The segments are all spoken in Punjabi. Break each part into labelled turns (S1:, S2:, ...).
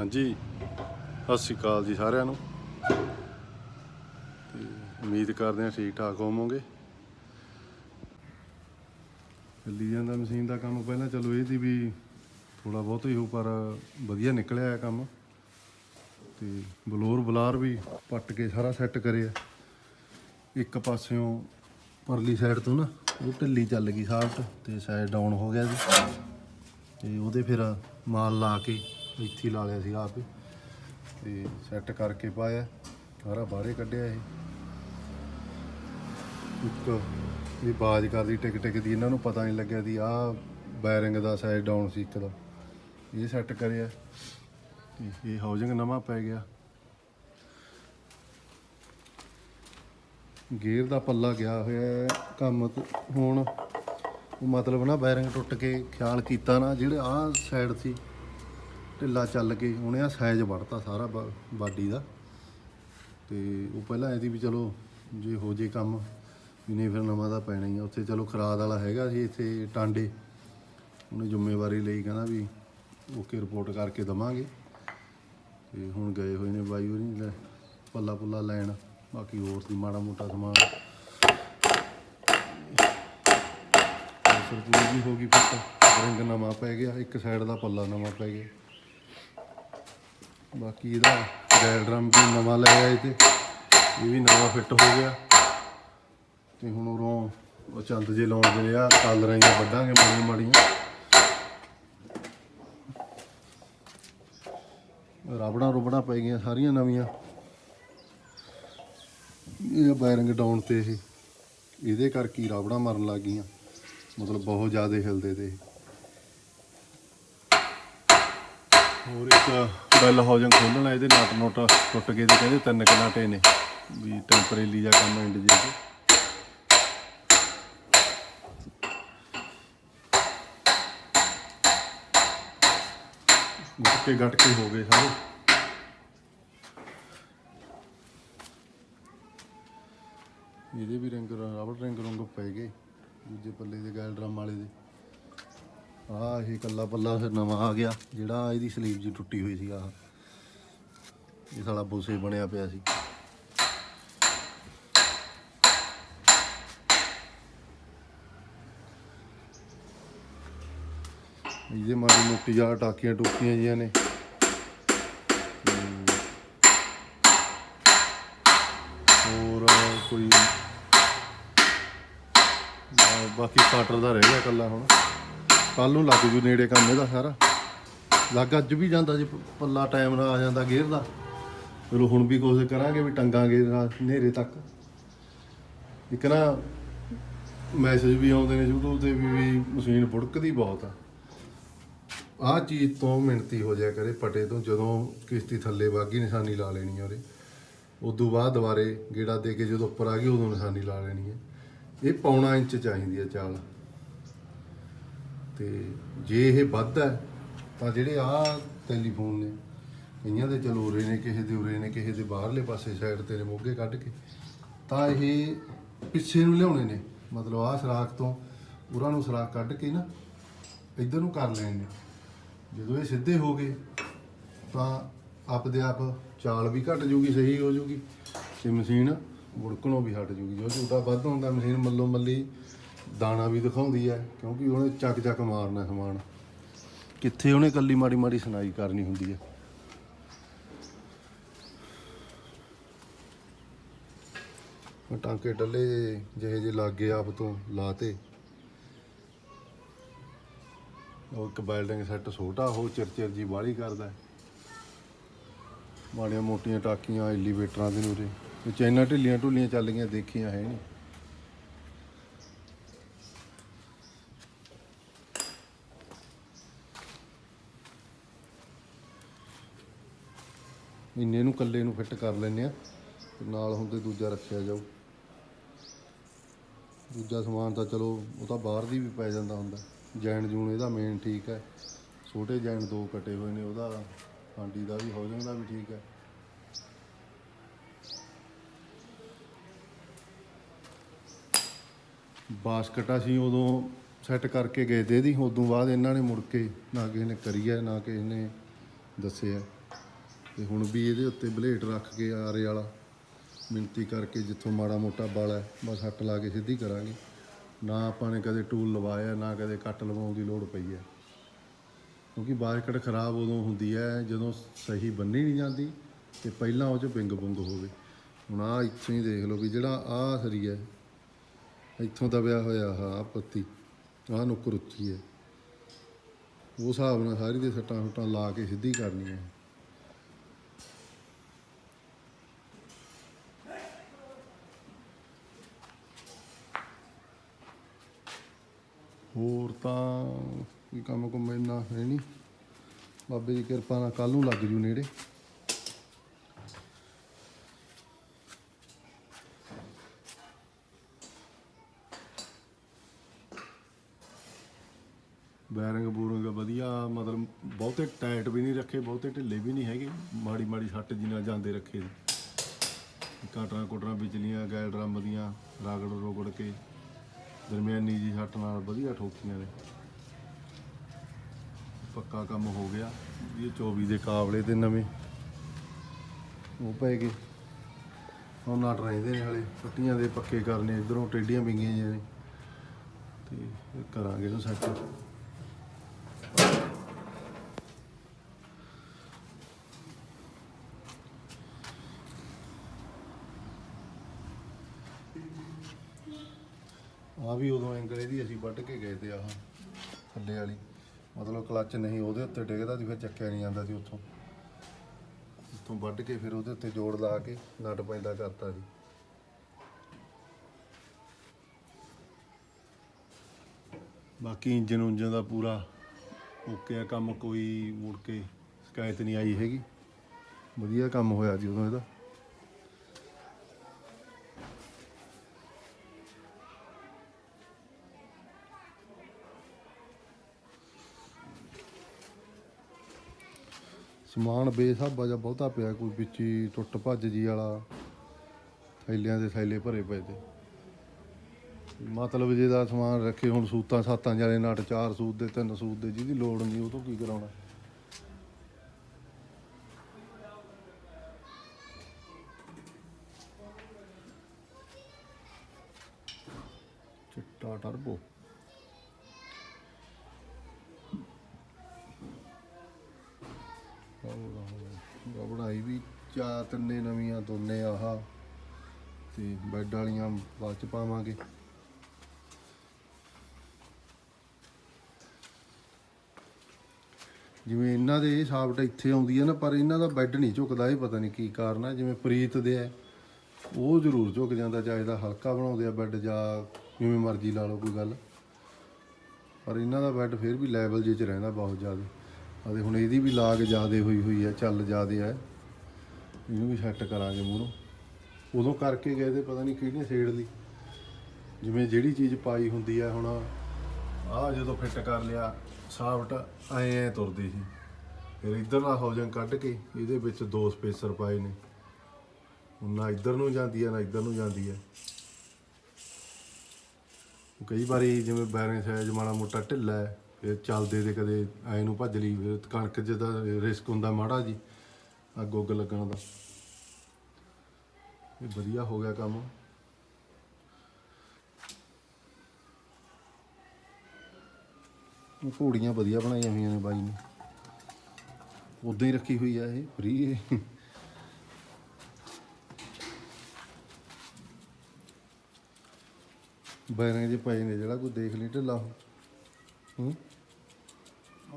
S1: ਹਾਂਜੀ। ਸਤਿ ਸ਼੍ਰੀ ਅਕਾਲ ਜੀ ਸਾਰਿਆਂ ਨੂੰ। ਤੇ ਉਮੀਦ ਕਰਦੇ ਹਾਂ ਠੀਕ ਠਾਕ ਹੋਵੋਗੇ। ਚੱਲੀ ਜਾਂਦਾ ਮਸ਼ੀਨ ਦਾ ਕੰਮ। ਪਹਿਲਾਂ ਚਲੋ ਇਹ ਦੀ ਵੀ ਥੋੜਾ ਬਹੁਤ ਹੀ ਹੋ, ਪਰ ਵਧੀਆ ਨਿਕਲਿਆ ਕੰਮ। ਤੇ ਬਲੋਰ ਬਲਾਰ ਵੀ ਪੱਟ ਕੇ ਸਾਰਾ ਸੈੱਟ ਕਰਿਆ। ਇੱਕ ਪਾਸਿਓਂ ਪਰਲੀ ਸਾਈਡ ਤੋਂ ਨਾ, ਉਹ ਢਿੱਲੀ ਚੱਲ ਗਈ ਸਾਫਟ ਤੇ ਸਾਈਡ ਡਾਊਨ ਹੋ ਗਿਆ ਜੀ। ਤੇ ਉਹਦੇ ਫਿਰ ਮਾਲ ਲਾ ਕੇ ਇੱਥੇ ਹੀ ਲਾ ਲਿਆ ਸੀ ਆਪੇ। ਤੇ ਸੈੱਟ ਕਰਕੇ ਪਾਇਆ। ਸਾਰਾ ਬਾਹਰੇ ਕੱਢਿਆ ਇਹ। ਇੱਕ ਇਹ ਬਾਜ ਕਰਦੀ ਟਿਕ ਟਿਕ ਦੀ ਇਹਨਾਂ ਨੂੰ ਪਤਾ ਨਹੀਂ ਲੱਗਿਆ ਦੀ ਆਹ ਬੈਰਿੰਗ ਦਾ ਸਾਈਡ ਡਾਊਨ ਸੀ ਇੱਕ ਦਾ। ਇਹ ਸੈੱਟ ਕਰਿਆ। ਇਹ ਹਾਊਸਿੰਗ ਨਵਾਂ ਪੈ ਗਿਆ। ਗੇਅਰ ਦਾ ਪੱਲਾ ਗਿਆ ਹੋਇਆ ਕੰਮ ਹੁਣ ਮਤਲਬ ਨਾ ਬੈਰਿੰਗ ਟੁੱਟ ਕੇ ਖਿਆਲ ਕੀਤਾ ਨਾ, ਜਿਹੜੇ ਆਹ ਸਾਈਡ ਸੀ। ਢਿੱਲਾ ਚੱਲ ਕੇ ਉਹਨੇ ਆ, ਸਾਈਜ਼ ਵੜਤਾ ਸਾਰਾ ਬਾਡੀ ਦਾ। ਤੇ ਉਹ ਪਹਿਲਾਂ ਐਦੀ ਵੀ ਚਲੋ, ਜੇ ਹੋ ਜੇ ਕੰਮ ਵੀ ਨਹੀਂ ਫਿਰ ਨਵਾਂ ਦਾ ਪੈਣਾ ਹੀ ਆ। ਉੱਥੇ ਚਲੋ ਖਰਾਦ ਵਾਲਾ ਹੈਗਾ ਸੀ ਇੱਥੇ ਟਾਂਡੇ। ਉਹਨੇ ਜ਼ਿੰਮੇਵਾਰੀ ਲਈ ਕਹਿੰਦਾ ਵੀ ਓਕੇ ਰਿਪੋਰਟ ਕਰਕੇ ਦਵਾਂਗੇ। ਤੇ ਹੁਣ ਗਏ ਹੋਏ ਨੇ ਬਾਈ ਹੋਰੀ, ਲੈ ਪੱਲਾ ਪੁੱਲਾ ਲੈਣ। ਬਾਕੀ ਹੋਰ ਸੀ ਮਾੜਾ ਮੋਟਾ ਸਮਾਨ। ਸਰਜੂ ਵੀ ਹੋ ਗਈ ਫਿੱਟ ਰੰਗ ਨਵਾਂ ਪੈ ਗਿਆ, ਇੱਕ ਸਾਈਡ ਦਾ ਪੱਲਾ ਨਵਾਂ ਪੈ ਗਿਆ। ਬਾਕੀ ਇਹਦਾ ਗੈਰ ਡਰਮ ਵੀ ਨਵਾਂ ਲੈ ਆਏ ਤੇ। ਇਹ ਵੀ ਨਵਾਂ ਫਿੱਟ ਹੋ ਗਿਆ। ਤੇ ਹੁਣ ਉਰੋਂ ਉਹ ਚੰਦ ਜੇ ਲਾਉਣ ਦੇ ਆ, ਕਾਲਰਾਂ ਹੀ ਵੱਢਾਂਗੇ ਮਾੜੀਆਂ ਮਾੜੀਆਂ। ਰਬੜਾਂ ਰੁਬੜਾਂ ਪੈ ਗਈਆਂ ਸਾਰੀਆਂ ਨਵੀਆਂ। ਇਹ ਬੈਰਿੰਗ ਡਾਊਨ ਤੇ ਇਹ। ਇਹਦੇ ਕਰਕੇ ਹੀ ਰਬੜਾਂ ਮਰਨ ਲੱਗ ਗਈਆਂ। ਮਤਲਬ ਬਹੁਤ ਜ਼ਿਆਦਾ ਹਿਲਦੇ ਤੇ ਹੋਰ ਇੱਕ ਬੈਲ ਹਾਊਜਿੰਗ ਖੋਲਣਾ ਇਹਦੇ ਨਟ ਨੋਟ ਟੁੱਟ ਗਏ ਤੇ ਕਹਿੰਦੇ ਤਿੰਨ ਕਨਾਟੇ ਨੇ ਵੀ ਟੈਂਪਰੇਰੀ ਜਾਂ ਕੰਮ ਐਂਡ ਜੇ ਤੇ। ਕੇ ਗੱਟ ਕੇ ਹੋ ਗਏ ਸਾਰੇ ਇਹਦੇ ਵੀ ਰੰਗ ਰਬੜ ਰੰਗ ਰੰਗ ਪੈ ਗਏ, ਦੂਜੇ ਪੱਲੇ ਦੇ ਗਾਇਲ ਡਰਮ ਵਾਲੇ ਦੇ ਆਹ ਇਹ ਕੱਲਾ ਪੱਲਾ ਫਿਰ ਨਵਾਂ ਆ ਗਿਆ, ਜਿਹੜਾ ਇਹਦੀ ਸਲੀਵ ਜੀ ਟੁੱਟੀ ਹੋਈ ਸੀ ਆਹ। ਇਹ ਸਾਲਾ ਬੋਸੇ ਬਣਿਆ ਪਿਆ ਸੀ। ਇਹਦੇ ਮਾੜੀ ਮੋਟੀ ਜਿਹਾ ਟਾਕੀਆਂ ਟੁਕੀਆਂ ਜੀਆਂ ਨੇ। ਹੋਰ ਕੋਈ ਬਾਕੀ ਕਾਟਰ ਦਾ ਰਹਿ ਗਿਆ ਕੱਲਾ ਹੁਣ। ਕੱਲ ਨੂੰ ਲੱਗ ਜੂ ਨੇੜੇ ਕੰਮ ਇਹਦਾ ਸਾਰਾ। ਲੱਗ ਅੱਜ ਵੀ ਜਾਂਦਾ ਜੇ ਪੱਲਾ ਟਾਈਮ ਨਾਲ ਆ ਜਾਂਦਾ ਗੇਅਰ ਦਾ। ਚਲੋ ਹੁਣ ਵੀ ਕੋਸ਼ਿਸ਼ ਕਰਾਂਗੇ, ਵੀ ਟੰਗਾਂਗੇ ਨਾਲ ਹਨੇਰੇ ਤੱਕ। ਇੱਕ ਨਾ ਮੈਸੇਜ ਵੀ ਆਉਂਦੇ ਨੇ YouTube ਤੇ ਵੀ ਮਸ਼ੀਨ ਬੁੜਕਦੀ ਬਹੁਤ ਆ। ਆਹ ਚੀਜ਼ ਤੋਂ ਮਿਹਨਤੀ ਹੋ ਜਾਇਆ ਕਰੇ ਪਟੇ ਤੋਂ, ਜਦੋਂ ਕਿਸ਼ਤੀ ਥੱਲੇ ਵਾਗੀ ਨਿਸ਼ਾਨੀ ਲਾ ਲੈਣੀ ਆ ਉਹਦੇ। ਉਦੋਂ ਬਾਅਦ ਦੁਬਾਰੇ ਗੇੜਾ ਦੇ ਕੇ ਜਦੋਂ ਉੱਪਰ ਆ ਗਈ, ਉਦੋਂ ਨਿਸ਼ਾਨੀ ਲਾ ਲੈਣੀ ਹੈ ਇਹ ਪੌਣਾ ਇੰਚ ਚਾਹੀਦੀ ਹੈ ਚਾਲ। ਤੇ ਜੇ ਇਹ ਵੱਧ ਹੈ, ਤਾਂ ਜਿਹੜੇ ਆ ਟੈਲੀਫੋਨ ਨੇ ਕਈਆਂ ਦੇ ਚਲੋ ਉਰੇ ਨੇ, ਕਿਸੇ ਦੇ ਉਰੇ ਨੇ, ਕਿਸੇ ਦੇ ਬਾਹਰਲੇ ਪਾਸੇ ਸਾਈਡ ਤੇ ਨੇ, ਮੋਗੇ ਕੱਢ ਕੇ, ਤਾਂ ਇਹ ਪਿੱਛੇ ਨੂੰ ਲਿਆਉਣੇ ਨੇ। ਮਤਲਬ ਆਹ ਸਰਾਖ ਤੋਂ ਉਹਨਾਂ ਨੂੰ ਸਰਾਖ ਕੱਢ ਕੇ ਨਾ, ਇੱਧਰ ਨੂੰ ਕਰ ਲੈਣੇ ਨੇ। ਜਦੋਂ ਇਹ ਸਿੱਧੇ ਹੋ ਗਏ, ਤਾਂ ਆਪਦੇ ਆਪ ਚਾਲ ਵੀ ਘਟ ਜੂਗੀ, ਸਹੀ ਹੋ ਜੂਗੀ, ਤੇ ਮਸ਼ੀਨ ਮੁੜਕਣੋਂ ਵੀ ਹਟ ਜੂਗੀ। ਜੋ ਝੂਟਾ ਵੱਧ ਹੁੰਦਾ, ਮਸ਼ੀਨ ਮੱਲੋ ਮੱਲੀ ਦਾਣਾ ਵੀ ਦਿਖਾਉਂਦੀ ਹੈ ਕਿਉਂਕਿ ਉਹਨੇ ਚੱਕ ਚੱਕ ਮਾਰਨਾ ਸਮਾਨ। ਕਿੱਥੇ ਉਹਨੇ ਕੱਲੀ ਮਾੜੀ ਮਾੜੀ ਸੁਣਾਈ ਕਰਨੀ ਹੁੰਦੀ ਹੈ? ਟਾਂਕੇ ਟੱਲੇ ਜਿਹੇ ਜਿਹੇ ਲੱਗ ਗਏ ਆਪ ਤੋਂ ਲਾਤੇ। ਉਹ ਇੱਕ ਬਿਲਡਿੰਗ ਸੈੱਟ ਛੋਟਾ ਉਹ ਚਿਰਚਿਰ ਜੀ ਬਾਹਲੀ ਕਰਦਾ। ਮਾੜੀਆਂ ਮੋਟੀਆਂ ਟਾਕੀਆਂ ਐਲੀਵੇਟਰਾਂ ਦੇ ਨੂਰੇ ਤੇ ਚੈਨਾਂ ਢਿੱਲੀਆਂ ਢੁੱਲੀਆਂ ਚੱਲ ਗਈਆਂ ਦੇਖੀਆਂ ਹੈ ਨਹੀਂ। ਇੰਨੇ ਨੂੰ ਕੱਲੇ ਨੂੰ ਫਿੱਟ ਕਰ ਲੈਨੇ ਆ ਤੇ ਨਾਲ ਹੁੰਦੇ ਦੂਜਾ ਰੱਖਿਆ ਜਾਊ। ਦੂਜਾ ਸਮਾਨ ਤਾਂ ਚਲੋ ਉਹ ਤਾਂ ਬਾਹਰ ਦੀ ਵੀ ਪੈ ਜਾਂਦਾ ਹੁੰਦਾ। ਜੈਨ ਜੂਨ ਇਹਦਾ ਮੇਨ ਠੀਕ ਹੈ। ਛੋਟੇ ਜੈਨ ਦੋ ਕਟੇ ਹੋਏ ਨੇ, ਉਹਦਾ ਹਾਂਡੀ ਦਾ ਵੀ, ਹੌਜਿੰਗ ਦਾ ਵੀ ਠੀਕ ਹੈ। ਬਾਸਕਟ ਅਸੀਂ ਉਦੋਂ ਸੈੱਟ ਕਰਕੇ ਗਏ ਤੇ ਇਹਦੀ, ਉਦੋਂ ਬਾਅਦ ਇਹਨਾਂ ਨੇ ਮੁੜ ਕੇ ਨਾ ਕਿਸੇ ਨੇ ਕਰੀ ਹੈ, ਨਾ ਕਿਸੇ ਨੇ ਦੱਸਿਆ ਤੇ ਹੁਣ ਵੀ ਇਹਦੇ ਉੱਤੇ ਬਲੇਡ ਰੱਖ ਕੇ ਆਰੇ ਵਾਲਾ ਮਿੰਤੀ ਕਰਕੇ ਜਿੱਥੋਂ ਮਾੜਾ ਮੋਟਾ ਬਲ ਹੈ, ਬਸ ਹੱਟ ਲਾ ਕੇ ਸਿੱਧੀ ਕਰਾਂਗੇ। ਨਾ ਆਪਾਂ ਨੇ ਕਦੇ ਟੂਲ ਲਵਾਇਆ, ਨਾ ਕਦੇ ਕੱਟ ਲਵਾਉਣ ਦੀ ਲੋੜ ਪਈ ਹੈ। ਕਿਉਂਕਿ ਬਾਸਕਟ ਖਰਾਬ ਉਦੋਂ ਹੁੰਦੀ ਹੈ, ਜਦੋਂ ਸਹੀ ਬੰਨੀ ਨਹੀਂ ਜਾਂਦੀ ਤੇ ਪਹਿਲਾਂ ਉਹ 'ਚ ਬਿੰਗ ਬੁੰਗ ਹੋਵੇ। ਹੁਣ ਆ ਇੱਥੋਂ ਹੀ ਦੇਖ ਲਓ ਵੀ ਜਿਹੜਾ ਆ ਸਰੀ ਹੈ, ਇੱਥੋਂ ਦਬਿਆ ਹੋਇਆ ਆਹ ਪੱਤੀ, ਆਹ ਨੁੱਕਰ ਉੱਚੀ ਹੈ। ਉਹ ਹਿਸਾਬ ਨਾਲ ਸਾਰੀ ਦੇ ਸੱਟਾਂ ਸੁੱਟਾਂ ਲਾ ਕੇ ਸਿੱਧੀ ਕਰਨੀ ਹੈ ਹੋਰ ਤਾਂ ਕੋਈ ਕੰਮ ਕੁਮ ਇੰਨਾ ਹੈ ਨਹੀਂ। ਬਾਬੇ ਦੀ ਕਿਰਪਾ ਨਾਲ ਕੱਲ ਨੂੰ ਲੱਗ ਜੂ ਨੇੜੇ। ਬੈਰਿੰਗ ਬੂਰਿੰਗ ਵਧੀਆ, ਮਤਲਬ ਬਹੁਤੇ ਟਾਈਟ ਵੀ ਨਹੀਂ ਰੱਖੇ, ਬਹੁਤੇ ਢਿੱਲੇ ਵੀ ਨਹੀਂ ਹੈਗੇ। ਮਾੜੀ ਮਾੜੀ ਛੱਟ ਜੀ ਨਾਲ ਜਾਂਦੇ ਰੱਖੇ। ਕਾਟਰਾਂ ਕੁਟਰਾਂ ਵਿਚਲੀਆਂ ਗੈਲ ਡਰਮ ਦੀਆਂ, ਰਾਗੜ ਰੋਗੜ ਕੇ। ਦਰਮਿਆਨੀ ਜੀ ਸੱਟ ਨਾਲ ਵਧੀਆ ਠੋਕੀਆਂ ਨੇ। ਪੱਕਾ ਕੰਮ ਹੋ ਗਿਆ। ਇਹ 24 ਦੇ ਕਾਬਲੇ ਤੇ ਨਵੇਂ। ਉਹ ਪੈ ਗਏ। ਹੁਣ ਨਟ ਰਹਿੰਦੇ ਨੇ ਹਲੇ। ਪੱਟੀਆਂ ਦੇ ਪੱਕੇ ਕਰਨੇ, ਇਧਰੋਂ ਟੇਡੀਆਂ ਵਿੰਗੀਆਂ ਨੇ। ਤੇ ਕਰਾਂਗੇ ਇਹਨੂੰ ਸੈੱਟ। ਆ ਵੀ ਉਦੋਂ ਐਂਗਲ ਇਹਦੀ ਅਸੀਂ ਵੱਢ ਕੇ ਗਏ ਤੇ ਆਹ ਥੱਲੇ ਵਾਲੀ। ਮਤਲਬ ਕਲੱਚ ਨਹੀਂ, ਉਹਦੇ ਉੱਤੇ ਡਿੱਗਦਾ ਸੀ, ਫਿਰ ਚੱਕਿਆ ਨਹੀਂ ਜਾਂਦਾ ਸੀ ਉੱਥੋਂ। ਉੱਥੋਂ ਵੱਢ ਕੇ ਫਿਰ ਉਹਦੇ ਉੱਤੇ ਜੋੜ ਲਾ ਕੇ ਨਟ ਪੈਂਦਾ ਕਰਤਾ ਸੀ। ਬਾਕੀ ਇੰਜਨ ਉਂਜਨ ਦਾ ਪੂਰਾ ਓਕੇ ਆ, ਕੰਮ ਕੋਈ ਮੁੜ ਕੇ ਸ਼ਿਕਾਇਤ ਨਹੀਂ ਆਈ ਹੈਗੀ। ਵਧੀਆ ਕੰਮ ਹੋਇਆ ਜੀ ਉਦੋਂ ਇਹਦਾ। ਸਮਾਨ ਬੇਸਾਬਾ ਜਿਹਾ ਬਹੁਤਾ ਪਿਆ, ਕੋਈ ਵਿੱਚ ਹੀ ਟੁੱਟ ਭੱਜ ਜੀ ਵਾਲਾ, ਥੈਲਿਆਂ ਦੇ ਥੈਲੇ ਭਰੇ ਪਏ ਤੇ। ਮਤਲਬ ਜਿਹਦਾ ਸਮਾਨ ਰੱਖੇ, ਹੁਣ ਸੂਤਾਂ ਸਾਤਾਂ ਜਾਲੇ ਨਟ ਚਾਰ ਸੂਤ ਦੇ, ਤਿੰਨ ਸੂਤ ਦੇ, ਜਿਹਦੀ ਲੋੜ ਨਹੀਂ, ਉਹ ਤੋਂ ਕੀ ਕਰਾਉਣਾ? ਚਿੱਟਾ ਟਰਬੋ। ਬਣਾਈ ਵੀ ਚਾਰ ਤਿੰਨੇ ਨਵੀਆਂ ਦੋਨੇ ਆਹ ਤੇ ਬੈੱਡ ਵਾਲੀਆਂ ਬਾਅਦ ਚ ਪਾਵਾਂਗੇ। ਜਿਵੇਂ ਇਹਨਾਂ ਦੇ ਇਹ ਸਾਬਟ ਇੱਥੇ ਆਉਂਦੀ ਹੈ ਨਾ, ਪਰ ਇਹਨਾਂ ਦਾ ਬੈੱਡ ਨਹੀਂ ਝੁਕਦਾ, ਇਹ ਪਤਾ ਨਹੀਂ ਕੀ ਕਾਰਨ ਹੈ। ਜਿਵੇਂ ਪ੍ਰੀਤ ਦੇ ਹੈ, ਉਹ ਜ਼ਰੂਰ ਝੁਕ ਜਾਂਦਾ ਚਾਹੇ ਦਾ ਹਲਕਾ ਬਣਾਉਂਦੇ ਆ ਬੈੱਡ, ਜਾਂ ਜਿਵੇਂ ਮਰਜ਼ੀ ਲਾ ਲਓ ਕੋਈ ਗੱਲ। ਪਰ ਇਹਨਾਂ ਦਾ ਬੈੱਡ ਫਿਰ ਵੀ ਲੈਵਲ ਜੇ ਚ ਰਹਿੰਦਾ ਬਹੁਤ ਜ਼ਿਆਦਾ। ਅਤੇ ਹੁਣ ਇਹਦੀ ਵੀ ਲਾਗ ਜ਼ਿਆਦੇ ਹੋਈ ਹੋਈ ਹੈ, ਚੱਲ ਜ਼ਿਆਦੇ ਹੈ। ਇਹਨੂੰ ਵੀ ਸੈੱਟ ਕਰਾਂਗੇ ਮੂਹਰੋਂ। ਉਦੋਂ ਕਰਕੇ ਗਏ ਤੇ ਪਤਾ ਨਹੀਂ ਕਿਹਨੇ ਛੇੜ ਲਈ। ਜਿਵੇਂ ਜਿਹੜੀ ਚੀਜ਼ ਪਾਈ ਹੁੰਦੀ ਆ ਹੁਣ, ਆਹ ਜਦੋਂ ਫਿੱਟ ਕਰ ਲਿਆ ਸਾਫਟ ਐਂ ਐਂ ਤੁਰਦੀ ਸੀ। ਫਿਰ ਇੱਧਰ ਦਾ ਹੋਜਨ ਕੱਢ ਕੇ ਇਹਦੇ ਵਿੱਚ ਦੋ ਸਪੇਸਰ ਪਾਏ ਨੇ। ਨਾ ਇੱਧਰ ਨੂੰ ਜਾਂਦੀ ਆ ਨਾ ਇੱਧਰ ਨੂੰ ਜਾਂਦੀ ਆ ਕਈ ਵਾਰੀ ਜਿਵੇਂ ਬੈਰਿੰਗ ਸਾਈਜ਼ ਮਾੜਾ ਮੋਟਾ ਢਿੱਲਾ ਹੈ। ਫਿਰ ਚੱਲਦੇ ਤੇ ਕਦੇ ਐ ਨੂੰ ਭੱਜ ਲਈ, ਫਿਰ ਕਣਕ 'ਚ ਤਾਂ ਰਿਸਕ ਹੁੰਦਾ ਮਾੜਾ ਜੀ ਆ ਗੁੱਗ ਲੱਗਣ ਦਾ। ਇਹ ਵਧੀਆ ਹੋ ਗਿਆ ਕੰਮ। ਘੋੜੀਆਂ ਵਧੀਆ ਬਣਾਈਆਂ ਹੋਈਆਂ ਨੇ ਬਾਈ ਨੇ। ਉਦਾਂ ਹੀ ਰੱਖੀ ਹੋਈ ਆ ਇਹ ਫਰੀ ਬੈਰਾਂ ਜੇ ਪਏ ਨੇ, ਜਿਹੜਾ ਕੋਈ ਦੇਖ ਲਈ ਢਿੱਲਾ ਹੂੰ?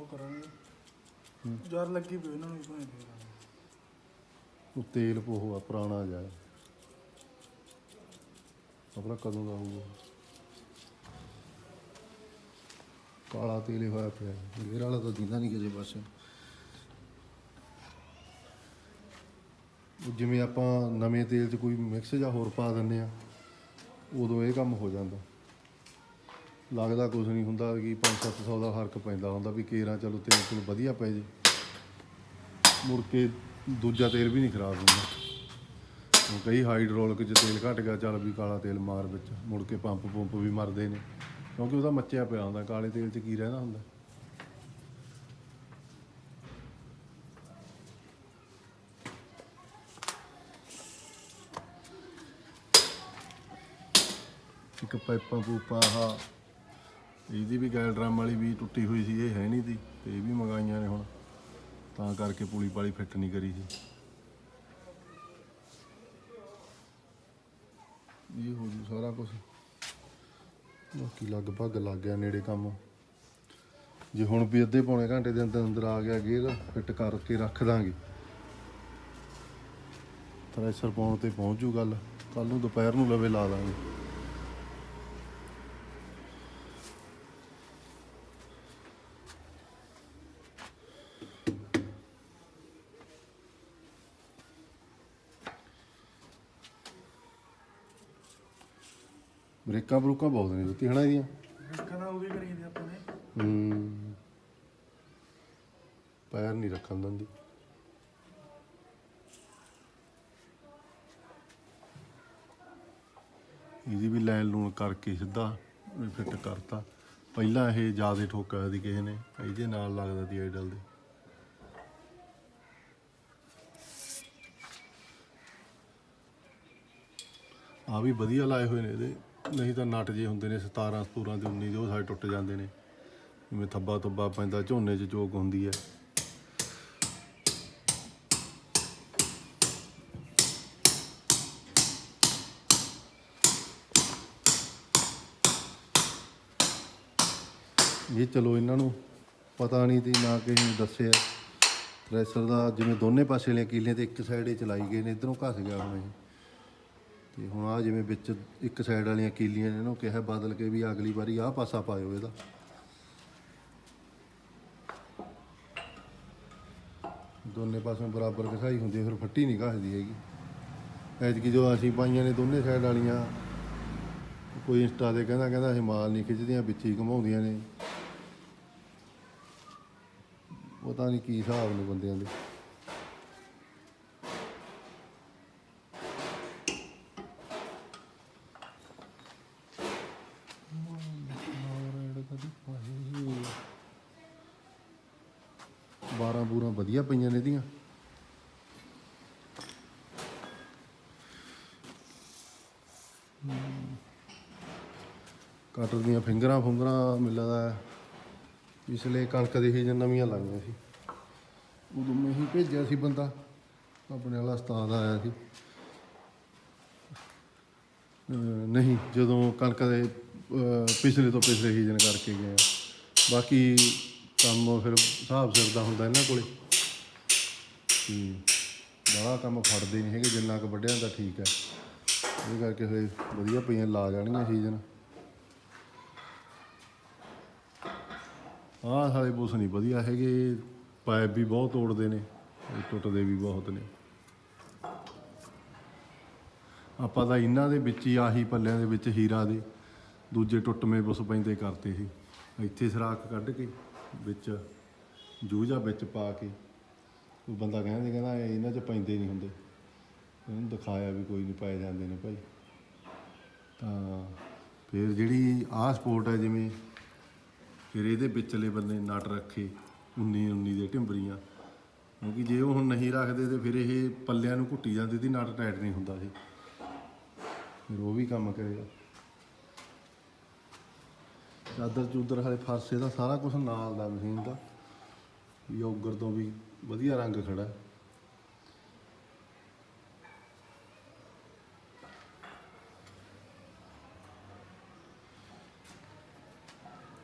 S2: ਉਹ ਕਰਾਂਗੇ। ਜਰ ਲੱਗੀ ਪਈ ਉਹਨਾਂ ਨੂੰ ਵੀ ਭਾਵੇਂ ਦੇ ਦਾਂਗੇ।
S1: ਉਹ ਤੇਲ ਪੋਹ ਆ, ਪੁਰਾਣਾ ਜਾ ਆਪਣਾ ਕਦੋਂ ਦਾ ਹੋਊਗਾ? ਕਾਲਾ ਤੇਲ ਹੀ ਹੋਇਆ ਪਿਆ। ਗੇਰ ਵਾਲਾ ਤਾਂ ਦਿੰਦਾ ਨਹੀਂ ਕਿਸੇ ਪਾਸੇ। ਉਹ ਜਿਵੇਂ ਆਪਾਂ ਨਵੇਂ ਤੇਲ 'ਚ ਕੋਈ ਮਿਕਸ ਜਾਂ ਹੋਰ ਪਾ ਦਿੰਦੇ ਆ, ਉਦੋਂ ਇਹ ਕੰਮ ਹੋ ਜਾਂਦਾ। ਲੱਗਦਾ ਕੁਝ ਨਹੀਂ ਹੁੰਦਾ ਕਿ 5-700 ਦਾ ਫ਼ਰਕ ਪੈਂਦਾ ਹੁੰਦਾ ਵੀ ਕੇਰਾ ਚਲੋ ਤੇਲ ਤੇਲ ਵਧੀਆ ਪੈ ਜੇ। ਮੁੜ ਕੇ ਦੂਜਾ ਤੇਲ ਵੀ ਨਹੀਂ ਖਰਾਬ ਹੁੰਦਾ। ਕਈ ਹਾਈਡਰੋਲਿਕ ਚ ਤੇਲ ਘਟ ਗਿਆ, ਚੱਲ ਵੀ ਕਾਲਾ ਤੇਲ ਮਾਰ ਵਿੱਚ, ਮੁੜ ਕੇ ਪੰਪ ਪੰਪ ਵੀ ਮਰਦੇ ਨੇ। ਕਿਉਂਕਿ ਉਹਦਾ ਮੱਚਿਆ ਪਿਆ ਹੁੰਦਾ, ਕਾਲੇ ਤੇਲ ਚ ਕੀ ਰਹਿਣਾ ਹੁੰਦਾ? ਇੱਕ ਪਾਈਪਾਂ ਪੂਪਾਂ, ਆਹ ਇਹਦੀ ਵੀ ਗੈਲ ਡਰਮ ਵਾਲੀ ਵੀ ਟੁੱਟੀ ਹੋਈ ਸੀ, ਇਹ ਹੈ ਨਹੀਂ ਦੀ, ਤੇ ਇਹ ਵੀ ਮੰਗਾਈਆਂ ਨੇ ਹੁਣ। ਤਾਂ ਕਰਕੇ ਪੂਲੀ ਪਾਲੀ ਫਿੱਟ ਨਹੀਂ ਕਰੀ ਸੀ। ਇਹ ਹੋ ਜੂ ਸਾਰਾ ਕੁਝ ਬਾਕੀ ਲਗਭਗ ਲੱਗ ਗਿਆ ਨੇੜੇ ਕੰਮ। ਜੇ ਹੁਣ ਵੀ ਅੱਧੇ ਪੌਣੇ ਘੰਟੇ ਦੇ ਅੰਦਰ ਅੰਦਰ ਆ ਗਿਆ ਗੇਅਰ ਫਿੱਟ ਕਰਕੇ ਰੱਖ ਦਾਂਗੇ। ਥ੍ਰੈਸ਼ਰ ਪਾਉਣ ਤੇ ਪਹੁੰਚ ਜੂ ਗੱਲ। ਕੱਲ ਨੂੰ ਦੁਪਹਿਰ ਨੂੰ ਲਵੇ ਲਾ ਦਾਂਗੇ। ਬ੍ਰੇਕਾਂ ਬਰੂਕਾਂ ਬਹੁਤ ਨੇ ਦਿੱਤੀ ਹਨਾ ਇਹਦੀਆਂ
S2: ਕਹਿੰਦਾ ਉਹ ਵੀ ਕਰੀ ਜਾਂਦੇ ਆਪਾਂ ਨੇ।
S1: ਹੂੰ। ਪੈਰ ਨਹੀਂ ਰੱਖਣ ਦਿੰਦੀ। ਇਹਦੀ ਵੀ ਲਾਈਨ ਲੂਣ ਕਰਕੇ ਸਿੱਧਾ ਫਿੱਟ ਕਰਤਾ। ਪਹਿਲਾਂ ਇਹ ਜ਼ਿਆਦਾ ਠੋਕਿਆ ਸੀ ਕਿਸੇ ਨੇ ਇਹਦੇ ਨਾਲ ਲੱਗਦਾ ਸੀ ਆਈਡਲ ਦੇ। ਆ ਵੀ ਵਧੀਆ ਲਾਏ ਹੋਏ ਨੇ ਇਹਦੇ। ਨਹੀਂ ਤਾਂ ਨਟ ਜੇ ਹੁੰਦੇ ਨੇ 17 17 ਤੇ 19 ਦੇ, ਉਹ ਸਾਰੇ ਟੁੱਟ ਜਾਂਦੇ ਨੇ। ਜਿਵੇਂ ਥੱਬਾ ਥੱਬਾ ਪੈਂਦਾ, ਝੋਨੇ 'ਚ ਚੋਕ ਹੁੰਦੀ ਹੈ। ਇਹ ਚਲੋ ਇਹਨਾਂ ਨੂੰ ਪਤਾ ਨਹੀਂ ਤੇ ਨਾ ਕਿਸੇ ਨੂੰ ਦੱਸਿਆ। ਥ੍ਰੈਸ਼ਰ ਦਾ ਜਿਵੇਂ ਦੋਨੇ ਪਾਸੇ ਵਾਲੀਆਂ ਕੀਲੀਆਂ ਤੇ ਇੱਕ ਸਾਈਡ ਹੀ ਚਲਾਈ ਗਏ ਨੇ, ਇਧਰੋਂ ਘਸ ਗਿਆ ਹੁਣ ਇਹ। ਤੇ ਹੁਣ ਆ ਜਿਵੇਂ ਵਿੱਚ ਇੱਕ ਸਾਈਡ ਵਾਲੀਆਂ ਕੀਲੀਆਂ ਨੇ ਇਹਨੂੰ ਕਿਹਾ ਬਦਲ ਕੇ ਵੀ ਅਗਲੀ ਵਾਰੀ ਆਹ ਪਾਸਾ ਪਾਇਓ ਇਹਦਾ। ਦੋਨੇ ਪਾਸੋਂ ਬਰਾਬਰ ਘਸਾਈ ਹੁੰਦੀ ਹੈ ਫਿਰ ਫੱਟੀ ਨਹੀਂ ਘਸਦੀ ਹੈਗੀ। ਐਤਕੀ ਜੋ ਅਸੀਂ ਪਾਈਆਂ ਨੇ ਦੋਨੇ ਸਾਈਡ ਵਾਲੀਆਂ, ਕੋਈ ਇੰਸਟਾ ਤੇ ਕਹਿੰਦਾ ਕਹਿੰਦਾ ਇਹ ਮਾਲ ਨਹੀਂ ਖਿੱਚਦੀਆਂ ਵਿੱਚ ਹੀ ਘਮਾਉਂਦੀਆਂ ਨੇ। ਪਤਾ ਨਹੀਂ ਕੀ ਹਿਸਾਬ ਨੇ ਬੰਦਿਆਂ ਦੇ। ਬਾਰਾਂ ਬੂਰਾਂ ਵਧੀਆ ਪਈਆਂ ਨੇ ਇਹਦੀਆਂ। ਕਟਰ ਦੀਆਂ ਫਿੰਗਰਾਂ ਫੁੰਗਰਾਂ ਮਿਲਦਾ ਪਿਛਲੇ ਕਣਕ ਦੇ ਹੀ ਨਵੀਆਂ ਲਾਈਆਂ ਸੀ। ਉਦੋਂ ਮੈਂ ਹੀ ਭੇਜਿਆ ਸੀ ਬੰਦਾ, ਆਪਣੇ ਵਾਲਾ ਉਸਤਾਦ ਆਇਆ ਸੀ। ਨਹੀਂ, ਜਦੋਂ ਕਣਕ ਦੇ ਪਿਛਲੇ ਤੋਂ ਪਿਛਲੇ ਸੀਜ਼ਨ ਕਰਕੇ ਗਏ ਬਾਕੀ ਕੰਮ ਫਿਰ ਹਿਸਾਬ ਸਿਰ ਦਾ ਹੁੰਦਾ ਇਹਨਾਂ ਕੋਲੇ। ਕਿ ਬੜਾ ਕੰਮ ਫੜਦੇ ਨਹੀਂ ਹੈਗੇ, ਜਿੰਨਾ ਕੁ ਵੱਡਿਆਂ ਦਾ ਠੀਕ ਹੈ। ਇਹ ਕਰਕੇ ਫਿਰ ਵਧੀਆ ਪਈਆਂ ਲਾ ਜਾਣਗੀਆਂ ਸੀਜ਼ਨ ਆਹ ਸਾਲੇ ਬੁਸ ਨਹੀਂ ਵਧੀਆ ਹੈਗੇ, ਪਾਈਪ ਵੀ ਬਹੁਤ ਤੋੜਦੇ ਨੇ ਟੁੱਟਦੇ ਵੀ ਬਹੁਤ ਨੇ। ਆਪਾਂ ਤਾਂ ਇਹਨਾਂ ਦੇ ਵਿੱਚ ਹੀ, ਆਹੀ ਪੱਲਿਆਂ ਦੇ ਵਿੱਚ ਹੀਰਾ ਦੇ, ਦੂਜੇ ਟੁੱਟਵੇਂ ਬੁਸ ਪੈਂਦੇ ਕਰਤੇ ਸੀ। ਇੱਥੇ ਸਰਾਖ ਕੱਢ ਕੇ ਵਿੱਚ ਜੂਝਾ ਵਿੱਚ ਪਾ ਕੇ ਉਹ ਬੰਦਾ ਕਹਿੰਦੇ ਕਹਿੰਦਾ ਇਹ ਇਹਨਾਂ 'ਚ ਪੈਂਦੇ ਨਹੀਂ ਹੁੰਦੇ। ਇਹਨੂੰ ਦਿਖਾਇਆ ਵੀ ਕੋਈ ਨਹੀਂ, ਪਾਏ ਜਾਂਦੇ ਨੇ ਭਾਈ। ਤਾਂ ਫਿਰ ਜਿਹੜੀ ਆਹ ਸਪੋਰਟ ਹੈ ਜਿਵੇਂ ਫਿਰ ਇਹਦੇ ਵਿਚਲੇ ਬੰਦੇ ਨਟ ਰੱਖੇ 19 19 ਦੇ ਢਿੰਬਰੀਆਂ। ਕਿਉਂਕਿ ਜੇ ਉਹ ਹੁਣ ਨਹੀਂ ਰੱਖਦੇ ਤੇ ਫਿਰ ਇਹ ਪੱਲਿਆਂ ਨੂੰ ਘੁੱਟੀ ਜਾਂਦੀ ਸੀ ਨਟ ਟਾਈਟ ਨਹੀਂ ਹੁੰਦਾ ਸੀ ਫਿਰ ਉਹ ਵੀ ਕੰਮ ਕਰੇਗਾ। ਚਾਦਰ ਚੂਦਰ ਹਾਲੇ ਫਰਸ਼ ਇਹਦਾ ਸਾਰਾ ਕੁਝ ਨਾਲ ਦਾ ਮਸ਼ੀਨ ਦਾ। ਯੋਗਰ ਤੋਂ ਵੀ ਵਧੀਆ ਰੰਗ ਖੜਾ।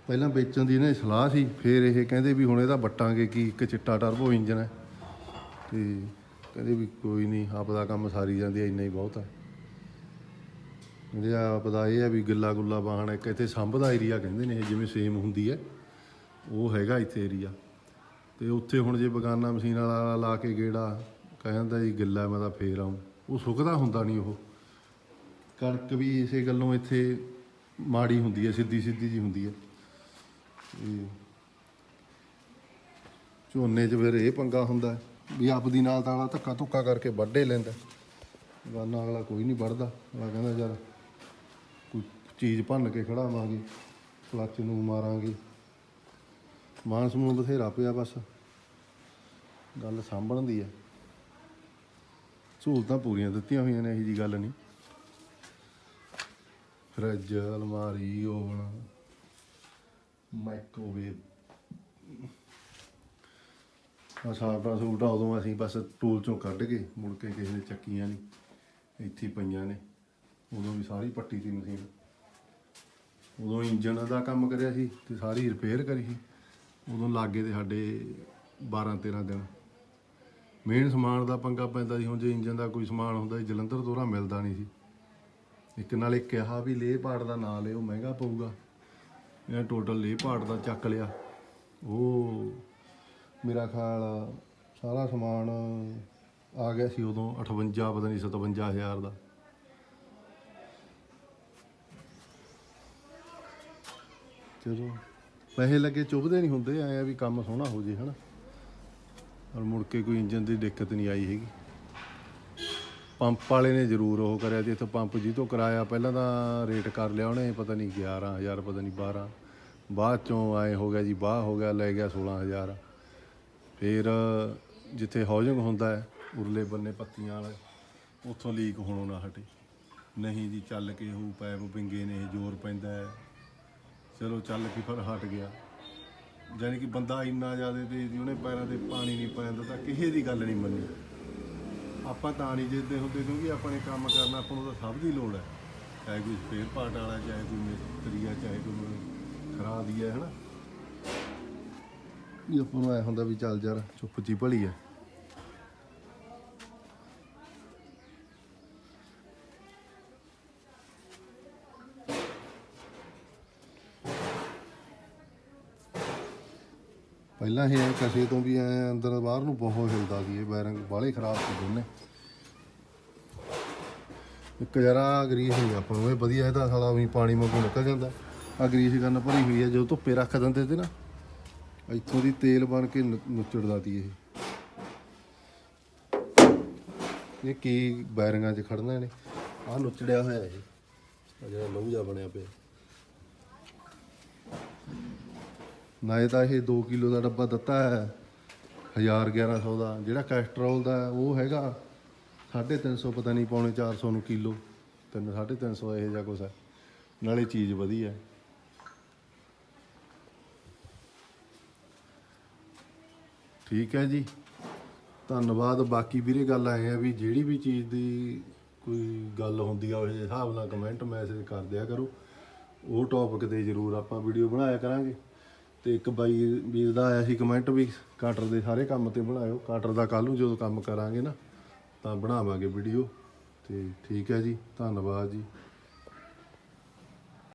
S1: ਪਹਿਲਾਂ ਵੇਚਣ ਦੀ ਇਹਨੇ ਸਲਾਹ ਸੀ, ਫਿਰ ਇਹ ਕਹਿੰਦੇ ਵੀ ਹੁਣ ਇਹਦਾ ਵੱਟਾਂਗੇ ਕੀ, ਇੱਕ ਚਿੱਟਾ ਟਰਬੋ ਇੰਜਨ ਹੈ। ਤੇ ਕਹਿੰਦੇ ਵੀ ਕੋਈ ਨਹੀਂ, ਆਪਦਾ ਕੰਮ ਸਾਰੀ ਜਾਂਦੀ ਹੈ, ਇੰਨਾ ਹੀ ਬਹੁਤ ਹੈ। ਇਹਦੇ ਆਪ ਦਾ ਇਹ ਹੈ ਵੀ ਗਿੱਲਾ ਗੁੱਲਾ ਬਾਹਣ ਇੱਕ ਇੱਥੇ ਸੰਭ ਦਾ ਏਰੀਆ ਕਹਿੰਦੇ ਨੇ ਇਹ, ਜਿਵੇਂ ਸੇਮ ਹੁੰਦੀ ਹੈ। ਉਹ ਹੈਗਾ ਇੱਥੇ ਏਰੀਆ ਤੇ ਉੱਥੇ ਹੁਣ ਜੇ ਬਗਾਨਾ ਮਸ਼ੀਨ ਵਾਲਾ ਲਾ ਕੇ ਗੇੜਾ, ਕਹਿੰਦਾ ਜੀ ਗਿੱਲਾ ਮੈਂ ਤਾਂ ਫੇਰ ਆਉਂ ਉਹ ਸੁੱਕਦਾ ਹੁੰਦਾ ਨਹੀਂ ਉਹ। ਕਣਕ ਵੀ ਇਸੇ ਗੱਲੋਂ ਇੱਥੇ ਮਾੜੀ ਹੁੰਦੀ ਹੈ, ਸਿੱਧੀ ਸਿੱਧੀ ਜੀ ਹੁੰਦੀ ਹੈ। ਤੇ ਝੋਨੇ 'ਚ ਫਿਰ ਇਹ ਪੰਗਾ ਹੁੰਦਾ ਵੀ ਆਪਦੀ ਨਾਲ ਤਾਂ ਧੱਕਾ ਧੁੱਕਾ ਕਰਕੇ ਵੱਢੇ ਲੈਂਦਾ। ਗਾਨਾ ਅਗਲਾ ਕੋਈ ਨਹੀਂ ਵੱਢਦਾ। ਅਗਲਾ ਕਹਿੰਦਾ ਯਾਰ ਚੀਜ਼ ਭੰਨ ਕੇ ਖੜਾਵਾਂਗੇ, ਕਲਚ ਨੂੰ ਮਾਰਾਂਗੇ। ਮਾਨਸ ਨੂੰ ਬਥੇਰਾ ਪਿਆ ਬਸ। ਗੱਲ ਸਾਂਭਣ ਦੀ ਹੈ ਸਹੂਲਤਾਂ ਪੂਰੀਆਂ ਦਿੱਤੀਆਂ ਹੋਈਆਂ ਨੇ, ਇਹੀ ਜੀ ਗੱਲ ਨਹੀਂ। ਫਰਿੱਜ, ਅਲਮਾਰੀ, ਓਵਨ, ਮਾਈਕ੍ਰੋਵੇਵ। ਆ ਸਾਡਾ ਸੂਟ ਆ ਉਦੋਂ ਅਸੀਂ ਬਸ ਟੂਲ ਚੋਂ ਕੱਢ ਕੇ, ਮੁੜ ਕੇ ਕਿਸੇ ਨੇ ਚੱਕੀਆਂ ਨਹੀਂ, ਇੱਥੇ ਪਈਆਂ ਨੇ। ਉਦੋਂ ਵੀ ਸਾਰੀ ਪੱਟੀ ਦੀ ਮਸ਼ੀਨ। ਉਦੋਂ ਇੰਜਨ ਦਾ ਕੰਮ ਕਰਿਆ ਸੀ ਤੇ ਸਾਰੀ ਰਿਪੇਅਰ ਕਰੀ ਸੀ। ਉਦੋਂ ਲਾਗੇ ਤੇ ਸਾਡੇ 12 13 ਦਿਨ। ਮੇਨ ਸਮਾਨ ਦਾ ਪੰਗਾ ਪੈਂਦਾ ਸੀ। ਹੁਣ ਜੇ ਇੰਜਨ ਦਾ ਕੋਈ ਸਮਾਨ ਹੁੰਦਾ ਸੀ, ਜਲੰਧਰ ਤੋਂ ਉਰਾ ਮਿਲਦਾ ਨਹੀਂ ਸੀ। ਇੱਕ ਨਾਲੇ ਕਿਹਾ ਵੀ ਲੇਹ ਪਾੜ ਦਾ ਨਾਂ ਲਿਓ, ਮਹਿੰਗਾ ਪਊਗਾ। ਇਹ ਟੋਟਲ ਲੇਹ ਪਾੜ ਦਾ ਚੱਕ ਲਿਆ। ਉਹ ਮੇਰਾ ਖਿਆਲ ਸਾਰਾ ਸਮਾਨ ਆ ਗਿਆ ਸੀ ਉਦੋਂ 58 ਪਤਾ ਨਹੀਂ 57000 ਦਾ। ਚਲੋ। ਪੈਸੇ ਲੱਗੇ ਚੁੱਭਦੇ ਨਹੀਂ ਹੁੰਦੇ ਆਇਆ ਵੀ ਕੰਮ ਸੋਹਣਾ ਹੋ ਜੇ, ਹਨਾ। ਔਰ ਮੁੜ ਕੇ ਕੋਈ ਇੰਜਨ ਦੀ ਦਿੱਕਤ ਨਹੀਂ ਆਈ ਹੈਗੀ। ਪੰਪ ਵਾਲੇ ਨੇ ਜ਼ਰੂਰ ਉਹ ਕਰਿਆ ਜੀ ਇੱਥੋਂ ਪੰਪ ਜੀ ਤੋਂ ਕਰਾਇਆ, ਪਹਿਲਾਂ ਤਾਂ ਰੇਟ ਕਰ ਲਿਆ ਉਹਨੇ, ਪਤਾ ਨਹੀਂ 11000 ਪਤਾ ਨਹੀਂ 12 ਬਾਅਦ ਚੋਂ ਆਏ ਹੋ ਗਿਆ ਜੀ, ਬਾਹ ਹੋ ਗਿਆ, ਲੈ ਗਿਆ 16000 ਫਿਰ ਜਿੱਥੇ ਹੌਜਿੰਗ ਹੁੰਦਾ ਹੈ, ਉਰਲੇ ਬੰਨੇ ਪੱਤੀਆਂ ਵਾਲੇ, ਉੱਥੋਂ ਲੀਕ ਹੋਣੋਂ ਨਾ ਹਟੇ। ਨਹੀਂ ਜੀ, ਚੱਲ ਕੇ ਉਹ ਪੈਪ ਵਿੰਗੇ ਨੇ ਜ਼ੋਰ ਪੈਂਦਾ ਹੈ। ਚਲੋ ਚੱਲ ਕੇ ਫਿਰ ਹਟ ਗਿਆ। ਜਾਨੀ ਕਿ ਬੰਦਾ ਇੰਨਾ ਜ਼ਿਆਦਾ ਤੇ ਉਹਨੇ ਪੈਰਾਂ ਤੇ ਪਾਣੀ ਨਹੀਂ ਪੈਂਦਾ ਤਾਂ ਕਿਸੇ ਦੀ ਗੱਲ ਨਹੀਂ ਮੰਨੀ। ਆਪਾਂ ਤਾਂ ਨਹੀਂ ਜਿੱਦੇ ਹੁੰਦੇ, ਕਿਉਂਕਿ ਆਪਾਂ ਨੇ ਕੰਮ ਕਰਨਾ, ਆਪਾਂ ਨੂੰ ਤਾਂ ਸਭ ਦੀ ਲੋੜ ਹੈ। ਚਾਹੇ ਕੋਈ ਸਪੇਅਰ ਪਾਰਟ ਵਾਲਾ, ਚਾਹੇ ਕੋਈ ਮਿਸਤਰੀ ਆ, ਚਾਹੇ ਕੋਈ ਖਰਾ ਦੀ ਹੈ, ਹਨਾ? ਇਹ ਆਪਾਂ ਨੂੰ ਐ ਹੁੰਦਾ ਵੀ ਚੱਲ ਯਾਰ, ਚੁੱਪ ਚੀ ਭਲੀ ਹੈ ਪਹਿਲਾਂ ਇਹ ਕਸੇ ਤੋਂ ਵੀ ਐ ਅੰਦਰ ਬਾਹਰ ਨੂੰ ਬਹੁਤ ਹਿਲਦਾ ਸੀ ਇਹ ਬੈਰਿੰਗ ਬਾਲੇ ਖਰਾਬ ਸੀ ਦੋਨੇ। ਇੱਕ ਜਰਾ ਗਰੀਸ ਨਹੀਂ ਆਪਾਂ ਨੂੰ, ਇਹ ਵਧੀਆ ਇਹਦਾ ਸਾਲਾ ਵੀ ਪਾਣੀ ਵਾਂਗੂ ਨਿਕਲ ਜਾਂਦਾ। ਆ ਗਰੀਸ ਕਰਨ ਭਰੀ ਹੋਈ ਹੈ ਜਦੋਂ ਧੁੱਪੇ ਰੱਖ ਦਿੰਦੇ ਤੇ ਨਾ, ਇੱਥੋਂ ਦੀ ਤੇਲ ਬਣ ਕੇ ਨੁੱਚੜਦਾ ਤੀ ਇਹ। ਇਹ ਕੀ ਬੈਰਿੰਗਾਂ 'ਚ ਖੜਨਾ ਇਹਨੇ? ਆ ਨੁੱਚੜਿਆ ਹੋਇਆ ਇਹ। ਜਿਹੜਾ ਲਹੂ ਜਿਹਾ ਬਣਿਆ ਪਿਆ। ਨਾ ਇਹ ਤਾਂ ਇਹ 2 ਕਿਲੋ ਦਾ ਡੱਬਾ ਦਿੱਤਾ ਹੈ 1000 1100 ਦਾ, ਜਿਹੜਾ ਕੈਸਟਰੋਲ ਦਾ ਉਹ ਹੈਗਾ 350 ਪਤਾ ਨਹੀਂ ਪੌਣੇ 400 ਨੂੰ ਕਿਲੋ, ਤਿੰਨ 350 ਇਹ ਜਿਹਾ ਕੁਛ ਹੈ। ਨਾਲੇ ਚੀਜ਼ ਵਧੀਆ ਠੀਕ ਹੈ ਜੀ। ਧੰਨਵਾਦ। ਬਾਕੀ ਵੀਰੇ ਗੱਲ ਆਏ ਆ ਵੀ ਜਿਹੜੀ ਵੀ ਚੀਜ਼ ਦੀ ਕੋਈ ਗੱਲ ਹੁੰਦੀ ਆ ਉਸ ਹਿਸਾਬ ਨਾਲ ਕਮੈਂਟ ਮੈਸੇਜ ਕਰ ਦਿਆ ਕਰੋ। ਉਹ ਟੌਪਿਕ ਤੇ ਜ਼ਰੂਰ ਆਪਾਂ ਵੀਡੀਓ ਬਣਾਇਆ ਕਰਾਂਗੇ। ਤੇ ਇੱਕ ਬਾਈ ਵੀਰ ਦਾ ਆਇਆ ਸੀ ਕਮੈਂਟ ਵੀ ਕਾਟਰ ਦੇ ਸਾਰੇ ਕੰਮ ਤੇ ਬਣਾਇਓ। ਕਾਟਰ ਦਾ ਕੱਲ ਨੂੰ ਜਦੋਂ ਕੰਮ ਕਰਾਂਗੇ ਨਾ ਤਾਂ ਬਣਾਵਾਂਗੇ ਵੀਡੀਓ ਤੇ ਠੀਕ ਹੈ ਜੀ, ਧੰਨਵਾਦ ਜੀ।